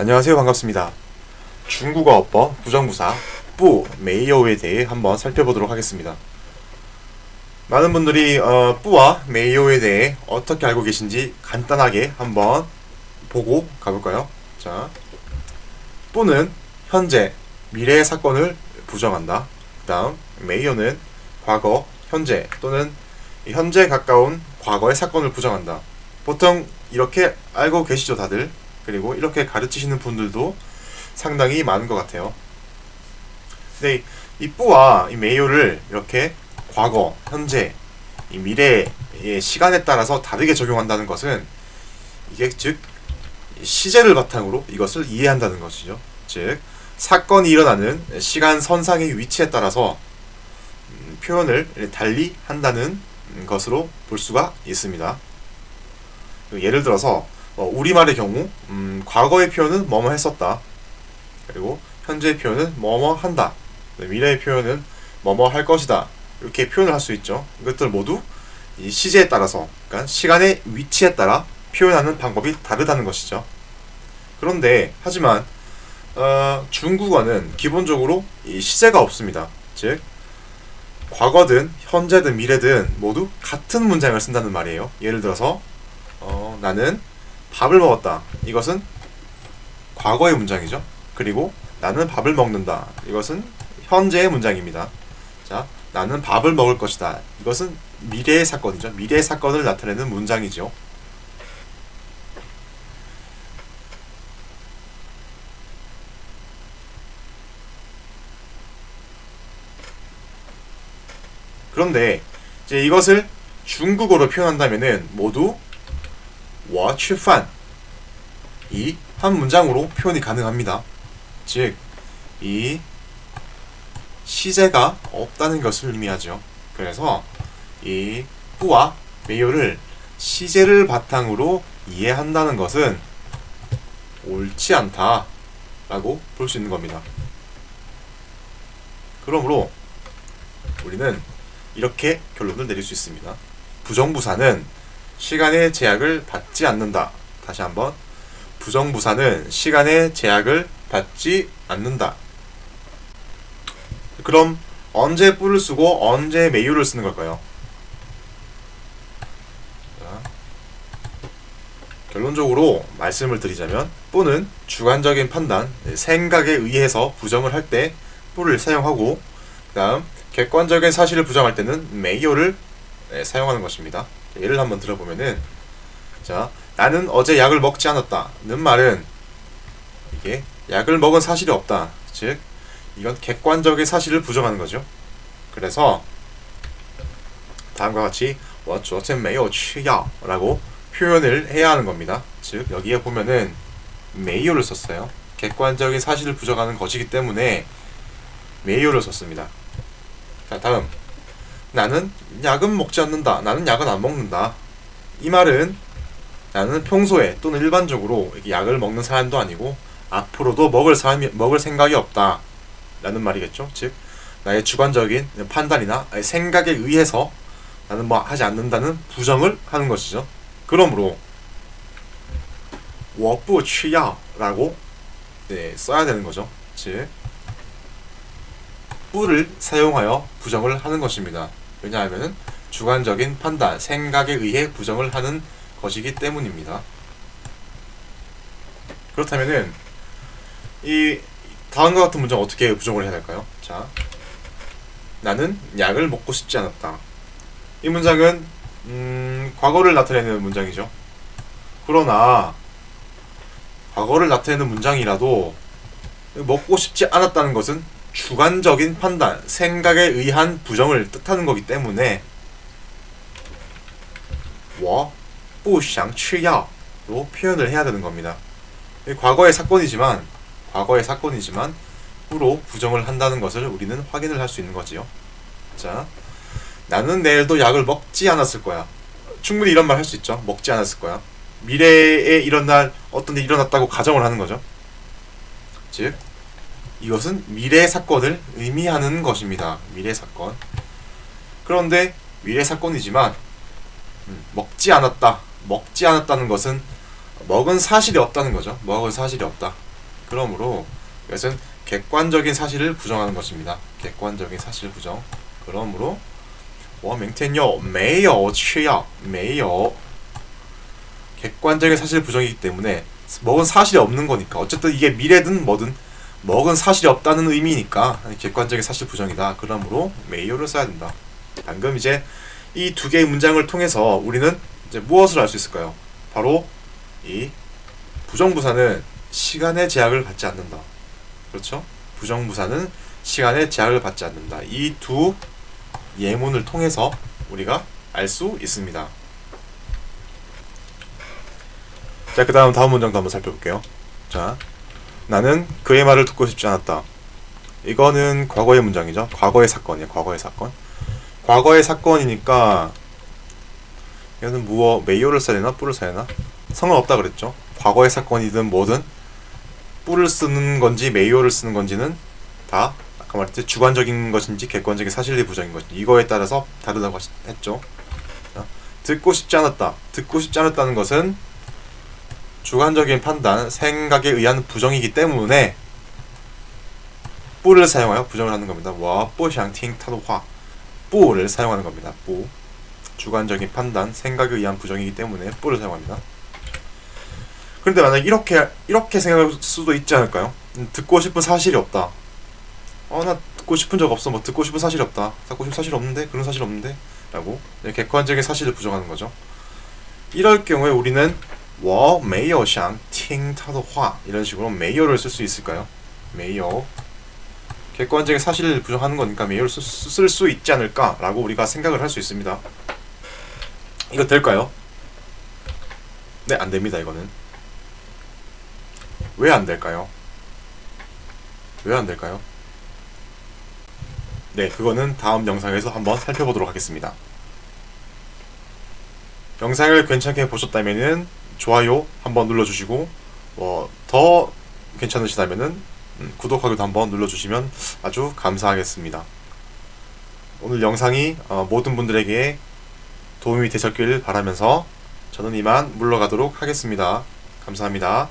안녕하세요. 반갑습니다. 중국어 어법 부정부사 뿌 메이어에 대해 한번 살펴보도록 하겠습니다. 많은 분들이 어, 뿌와 메이어에 대해 어떻게 알고 계신지 간단하게 한번 보고 가볼까요? 자, 뿌는 현재, 미래의 사건을 부정한다. 그다음 메이어는 과거, 현재 또는 현재 가까운 과거의 사건을 부정한다. 보통 이렇게 알고 계시죠, 다들? 그리고 이렇게 가르치시는 분들도 상당히 많은 것 같아요. 근데 이 뿌와 이 메이오를 이렇게 과거, 현재, 이 미래의 시간에 따라서 다르게 적용한다는 것은 이게 즉 시제를 바탕으로 이것을 이해한다는 것이죠. 즉 사건이 일어나는 시간 선상의 위치에 따라서 음, 표현을 달리 한다는 것으로 볼 수가 있습니다. 예를 들어서 어, 우리말의 경우 음, 과거의 표현은 뭐뭐 했었다. 그리고 현재의 표현은 뭐뭐 한다. 네, 미래의 표현은 뭐뭐 할 것이다. 이렇게 표현을 할 수 있죠. 이것들 모두 이 시제에 따라서, 그러니까 시간의 위치에 따라 표현하는 방법이 다르다는 것이죠. 그런데 하지만 어, 중국어는 기본적으로 이 시제가 없습니다. 즉 과거든 현재든 미래든 모두 같은 문장을 쓴다는 말이에요. 예를 들어서 어, 나는 밥을 먹었다. 이것은 과거의 문장이죠. 그리고 나는 밥을 먹는다. 이것은 현재의 문장입니다. 자, 나는 밥을 먹을 것이다. 이것은 미래의 사건이죠. 미래의 사건을 나타내는 문장이죠. 그런데 이제 이것을 중국어로 표현한다면은 모두 와 출판이 한 문장으로 표현이 가능합니다. 즉, 이 시제가 없다는 것을 의미하죠. 그래서 이 뿌와 메요를 시제를 바탕으로 이해한다는 것은 옳지 않다라고 볼 수 있는 겁니다. 그러므로 우리는 이렇게 결론을 내릴 수 있습니다. 부정부사는 시간의 제약을 받지 않는다. 다시 한번 부정부사는 시간의 제약을 받지 않는다. 그럼 언제 뿔을 쓰고 언제 메유를 쓰는 걸까요? 자, 결론적으로 말씀을 드리자면 뿔은 주관적인 판단, 생각에 의해서 부정을 할때 뿔을 사용하고 그다음 객관적인 사실을 부정할 때는 메이어를 네, 사용하는 것입니다. 예를 한번 들어보면은 자 나는 어제 약을 먹지 않았다는 말은 이게 약을 먹은 사실이 없다. 즉 이건 객관적인 사실을 부정하는 거죠. 그래서 다음과 같이 我昨天没有吃药 라고 표현을 해야 하는 겁니다. 즉 여기에 보면은 메이오를 썼어요. 객관적인 사실을 부정하는 것이기 때문에 메이오를 썼습니다. 자 다음 나는 약은 먹지 않는다. 나는 약은 안 먹는다. 이 말은 나는 평소에 또는 일반적으로 이렇게 약을 먹는 사람도 아니고 앞으로도 먹을 사람이 먹을 생각이 없다. 라는 말이겠죠. 즉 나의 주관적인 판단이나 생각에 의해서 나는 뭐 하지 않는다는 부정을 하는 것이죠. 그러므로 我不吃药 라고 네, 써야 되는 거죠. 즉 뿌를 사용하여 부정을 하는 것입니다. 왜냐하면 주관적인 판단, 생각에 의해 부정을 하는 것이기 때문입니다. 그렇다면은 이 다음과 같은 문장 어떻게 부정을 해야 될까요? 자, 나는 약을 먹고 싶지 않았다. 이 문장은 음, 과거를 나타내는 문장이죠. 그러나 과거를 나타내는 문장이라도 먹고 싶지 않았다는 것은 주관적인 판단, 생각에 의한 부정을 뜻하는 거기 때문에 我不想吃药로 표현을 해야 되는 겁니다. 과거의 사건이지만 과거의 사건이지만 후로 부정을 한다는 것을 우리는 확인을 할 수 있는 거지요. 자, 나는 내일도 약을 먹지 않았을 거야. 충분히 이런 말 할 수 있죠. 먹지 않았을 거야. 미래에 이런 날 어떤 일이 일어났다고 가정을 하는 거죠. 즉, 이것은 미래 사건을 의미하는 것입니다. 미래 사건. 그런데 미래 사건이지만 음, 먹지 않았다. 먹지 않았다는 것은 먹은 사실이 없다는 거죠. 먹은 사실이 없다. 그러므로 이것은 객관적인 사실을 부정하는 것입니다. 객관적인 사실 부정. 그러므로 我明天又没有吃药没有 객관적인 사실 부정이기 때문에 먹은 사실이 없는 거니까 어쨌든 이게 미래든 뭐든 먹은 사실이 없다는 의미니까 객관적인 사실 부정이다. 그러므로 메이오를 써야 된다. 방금 이제 이 두 개의 문장을 통해서 우리는 이제 무엇을 알 수 있을까요? 바로 이 부정부사는 시간의 제약을 받지 않는다. 그렇죠? 부정부사는 시간의 제약을 받지 않는다. 이 두 예문을 통해서 우리가 알 수 있습니다. 자, 그 다음 다음 문장도 한번 살펴볼게요. 자, 나는 그의 말을 듣고 싶지 않았다. 이거는 과거의 문장이죠. 과거의 사건이에요. 과거의 사건. 과거의 사건이니까 이거는 무어 메이오를 써야 되나 뿔을 써야 되나? 성은 없다 그랬죠. 과거의 사건이든 뭐든 뿔을 쓰는 건지 메이오를 쓰는 건지는 다 아까 말했듯이 주관적인 것인지 객관적인 사실이 부정인 것인지 이거에 따라서 다르다고 했죠. 자, 듣고 싶지 않았다. 듣고 싶지 않았다는 것은 주관적인 판단, 생각에 의한 부정이기 때문에 뿌를 사용하여 부정을 하는 겁니다. 와, 뽀샹팅 타도화. 뿌를 사용하는 겁니다. 뿌. 주관적인 판단, 생각에 의한 부정이기 때문에 뿌를 사용합니다. 그런데 만약 이렇게 이렇게 생각할 수도 있지 않을까요? 음, 듣고 싶은 사실이 없다. 어, 나 듣고 싶은 적 없어. 뭐 듣고 싶은 사실이 없다. 듣고 싶은 사실 없는데 그런 사실 없는데 라고 객관적인 사실을 부정하는 거죠. 이럴 경우에 우리는 我没有想听他的话 이런 식으로 没有를 쓸 수 있을까요? 没有 객관적인 사실을 부정하는 거니까 没有를 쓸 수 있지 않을까라고 우리가 생각을 할 수 있습니다. 이거 될까요? 네, 안 됩니다. 이거는 왜 안 될까요? 왜 안 될까요? 네, 그거는 다음 영상에서 한번 살펴보도록 하겠습니다. 영상을 괜찮게 보셨다면은 좋아요 한번 눌러주시고 어, 더 괜찮으시다면은 음, 구독하기도 한번 눌러주시면 아주 감사하겠습니다. 오늘 영상이 어, 모든 분들에게 도움이 되셨길 바라면서 저는 이만 물러가도록 하겠습니다. 감사합니다.